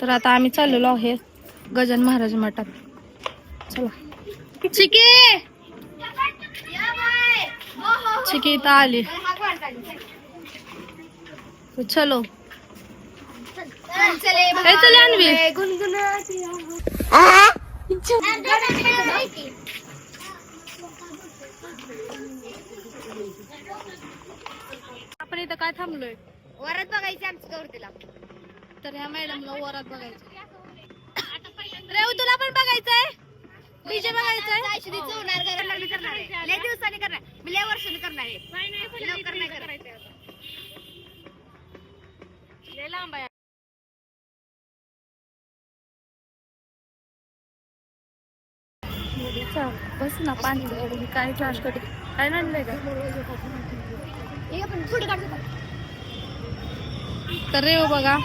तर आता आम्ही चाललेलो आहे गजान महाराज मठात. चला. चिकी! चिकी इथं आली. चलो. चले आणवी. आपण इथं काय थांबलोय? वरात बघायची आमची गौरतीला तर ह्या मॅडमला वरात बघायचं रेव तुला पण बघायचंय? डीजे बघायचंय? लय दिवसांनी करणार. मी लय वर्षांनी करणार आहे. लवकर नाही करायचं लय लांब आहे. चल, बस ना पाणी काय चार्ज कधी काय आणलंय का हे? तर रेव बघा.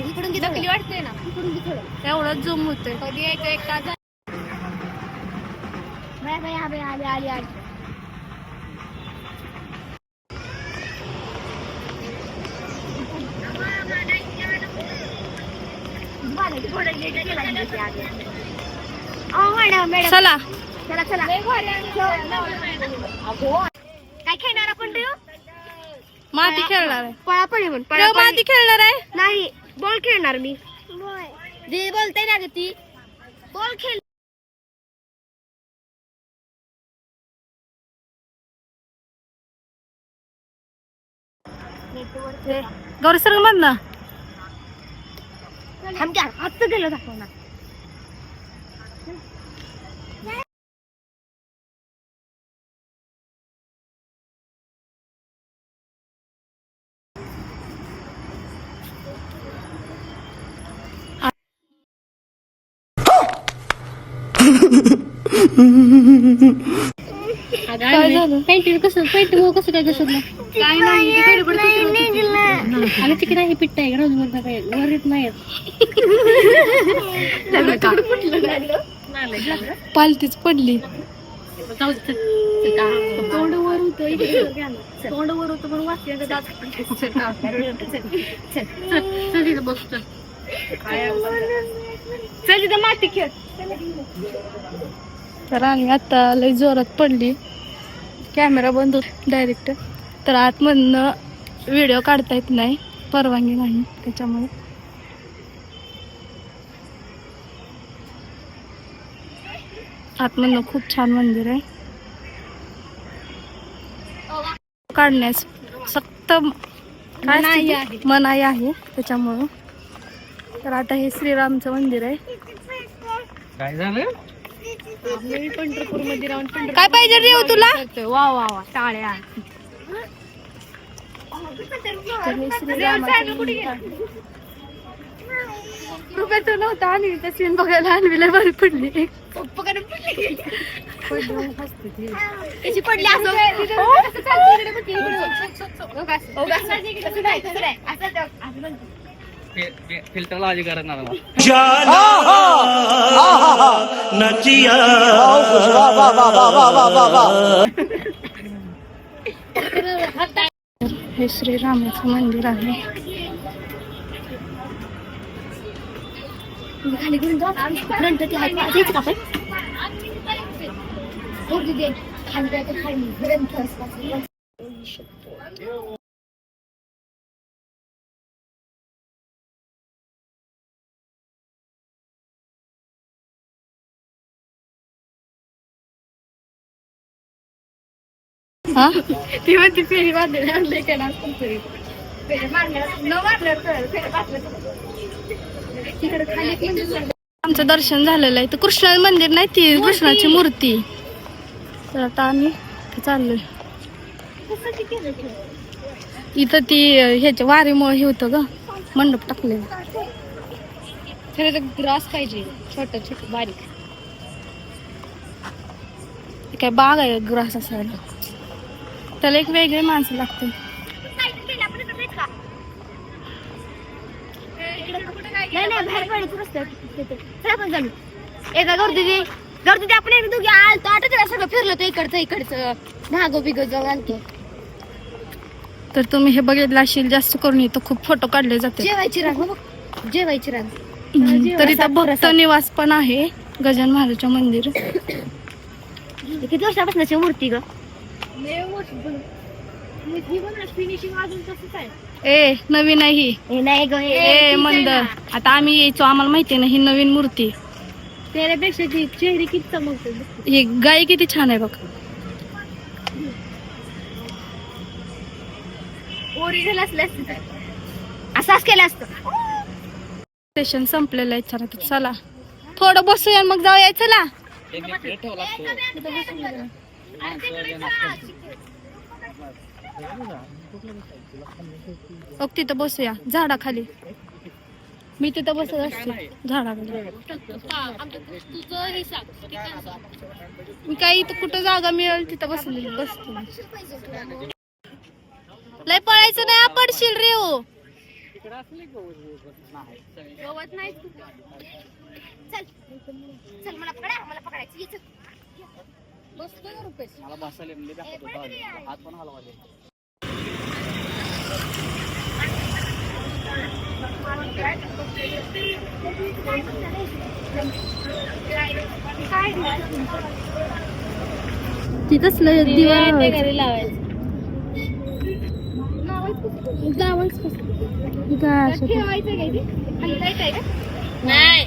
इकडून घे थोडं. वाटते ना इकडून घे थोडं. होतंय कधी यायचं एक तास बाय बाय आले आले आले मॅडम. चला. चला चला. काय खेळणार आपण रे माती खेळणार आहे. पळापळी म्हण रेव माती खेळणार आहे? नाही बॉल खेळणार मी. बोलते ना ग ती बॉल खेळ गौरी सर मध ना आमच्या हात गेलं दाखव ना काय झालं? पेंटिंग कसं पेंटिंग कसं काय कसं काय नाही आणि तिकडे नाही पिट्ट आहे रोज काय वर येत नाही पालतीच पडली? तोंड वर होतं तोंड होतं पण वाचल्या. चल, तिथं माती खेळ तर आम्ही आता लय जोरात पडली कॅमेरा बंद होत डायरेक्ट तर आतमधनं व्हिडिओ काढता येत नाही. परवानगी नाही त्याच्यामुळे. आतमधनं खूप छान मंदिर आहे. काढण्यास सक्त मनाई ते? मनाई आहे त्याच्यामुळं. तर आता हे श्रीरामचं मंदिर आहे. काय झालं? पंढरपूरमध्ये राहून काय पाहिजे रे हो तुला? वा वा वा. टाळ्या. हे आहे. रुपयाचं नव्हतं आणि सीन बघायला आणवीला बरी पडली त्याची पडली असं. हो? हो. फिल्टर लावायची गरज नाही हे श्रीरामाचं मंदिर आहे खाली घेऊन जा. नंतर ते हात पाहायचे का आपण? हो दीदी. खाली जायचं खाली. ग्रंथ असतात. ती म्हणते फेरी बांधलेली. फेरी न. फेरी. तिकडे खाली. आमचं दर्शन झालेलं आहे तर कृष्ण मंदिर नाही ती कृष्णाची मूर्ती तर आता आम्ही चाललोय ते? इथं ती ह्याच्या वारीमुळे हे होतं ग मंडप टाकलेलं खरं तर ग्रास पाहिजे छोट छोट बारीक काय बाग आहे ग्रास असायला त्याला एक वेगळी माणसं लागते जाऊ एका गर्दी दे गर्दी दे आपण दोघी आलतो. सगळं फिरलो तो इकडचं इकडचं. नागो बिगो जाऊन आणतो. तर तुम्ही हे बघितलं असेल जास्त करून इथं खूप फोटो काढले जाते जेवायची राग हो बघ. जेवायची राग. तर इथं भक्त निवास पण आहे गजान महाराजच्या मंदिर. किती वर्षापासूनची मूर्ती ग? ए नवीन आहे ही. हे नाही ग हे ए मंदर आता आम्ही यायचो आम्हाला माहिती आहे ना ही नवीन मूर्ती. त्यापेक्षा ती चेहरे किती चमकते ही गाय किती छान आहे बघ. ओरिजिनल असले असते तर. असंच केलं असतं. स्टेशन संपलेलं आहे चला तर चला. थोडं बसूया आणि मग जाऊया चला. ठेवला असतो बघ तिथं बसूया. झाडाखाली. मी तिथं बसत असते. झाडाखाली. मी काही इथं कुठं जागा मिळेल तिथं बसली बसते लय पळायचं नाही पडशील रे हो. गवत नाही चल चल मला पकडा मला पकडायचं मला बसायला म्हणजे दाखवत होता पण हलवाले तिथंच दिवा घरी लावायचं? नाही.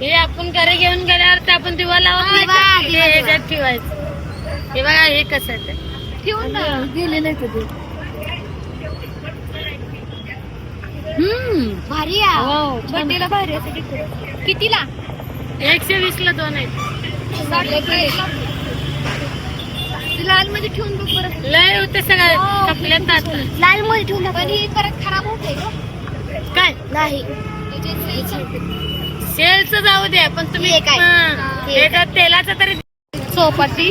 हे आपण घरी घेऊन गेल्यावर आपण दिवा हे. ह्याच्यात ठेवायचं. हे बघा हे कसं आहे ते. ठेवून ना. गेलेलं आहे ते हम्म भारी आहे. हो, बर्थडेला भारी असं decoration. कितीला एकशे वीस ला दोन आहेत लाल मध्ये ठेवून बघ परत लय होते सगळं. लाल मध्ये ठेवून. पण ही परत खराब होते ग. काय नाही सेलच जाऊ दे पण तुम्ही काय? तेलाचं तरी चौपाटी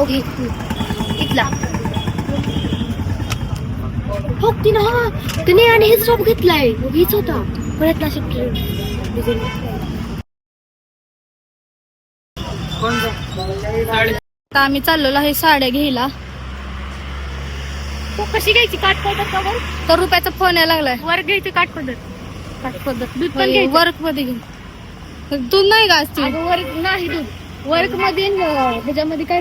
ओके. इथला. हो तिनं हा. तिने आणि हेच टॉप घेतलाय. हीच होता. परत नाशिक आता आम्ही चाललेलो आहे साड्या घ्यायला. कशी घ्यायची? काट पडत का तर रुपयाचा फोन यायला लागलाय. वर घ्यायची काट पडत दूध पण घ्यायचं. वर्कमध्ये. घेऊन दूध नाही का असते वर्क नाही दूध. वर्कमध्ये ह्याच्यामध्ये काय